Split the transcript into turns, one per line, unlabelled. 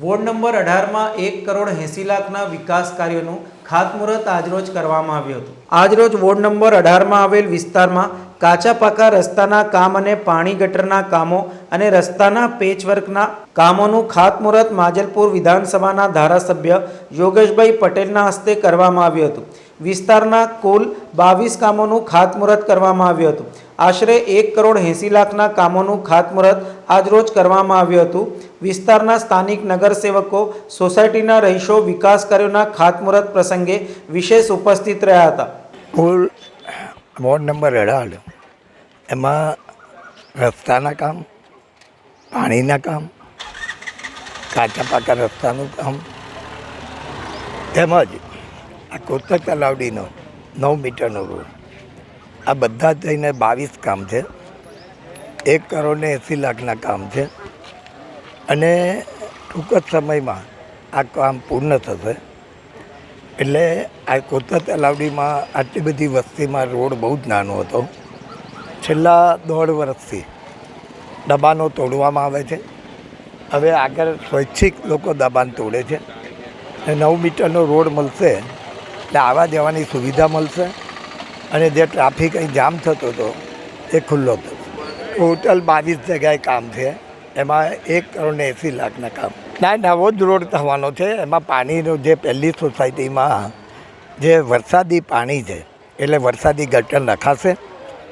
Ward number અઢારમાં એક કરોડ એંસી લાખના વિકાસ કાર્યોનું ખાતમુહૂર્ત આજરોજ કરવામાં આવ્યું હતું. આજરોજ વોર્ડ નંબર અઢારમાં આવેલ વિસ્તારમાં કાચા પાકા રસ્તાના કામ અને પાણી ગટરના કામો અને રસ્તાના પેચવર્કના કામોનું ખાતમુહૂર્ત માજલપુર વિધાનસભાના ધારાસભ્ય યોગેશભાઈ પટેલના હસ્તે કરવામાં આવ્યું હતું. વિસ્તારના કુલ બાવીસ કામોનું ખાતમુહૂર્ત કરવામાં આવ્યું હતું. આશરે એક કરોડ એંસી લાખના કામોનું ખાતમુહૂર્ત આજરોજ કરવામાં આવ્યું હતું. વિસ્તારના સ્થાનિક નગરસેવકો, સોસાયટીના રહીશો, વિકાસ કાર્યોના ખાતમુહૂર્ત પ્રસંગે વિશેષ ઉપસ્થિત રહ્યા હતા.
કુલ વોર્ડ નંબર અઢાર, એમાં રસ્તાના કામ, પાણીના કામ, કાચા પાકા રસ્તાનું કામ, તેમજ આ કોતક તલાવડીનો નવ મીટરનો રોડ. આ બધા થઈને બાવીસ કામ છે. એક કરોડ ને એંસી લાખના કામ છે. અને ટૂંક જ સમયમાં આ કામ પૂર્ણ થશે. એટલે આ કોતર તલાવડીમાં આટલી બધી વસ્તીમાં રોડ બહુ જ નાનો હતો. છેલ્લા દોઢ વર્ષથી દબાણો તોડવામાં આવે છે. હવે આગળ સ્વૈચ્છિક લોકો દબાણ તોડે છે. નવ મીટરનો રોડ મળશે એટલે આવવા જવાની સુવિધા મળશે અને જે ટ્રાફિક અહીં જામ થતો હતો, એ ખુલ્લો થતો ટોટલ બાવીસ જગ્યાએ કામ છે. એમાં એક કરોડ એંસી લાખના કામ. ના નવો જ રોડ થવાનો છે. એમાં પાણીનું જે પહેલી સોસાયટીમાં જે વરસાદી પાણી છે, એટલે વરસાદી ગટર નખાશે.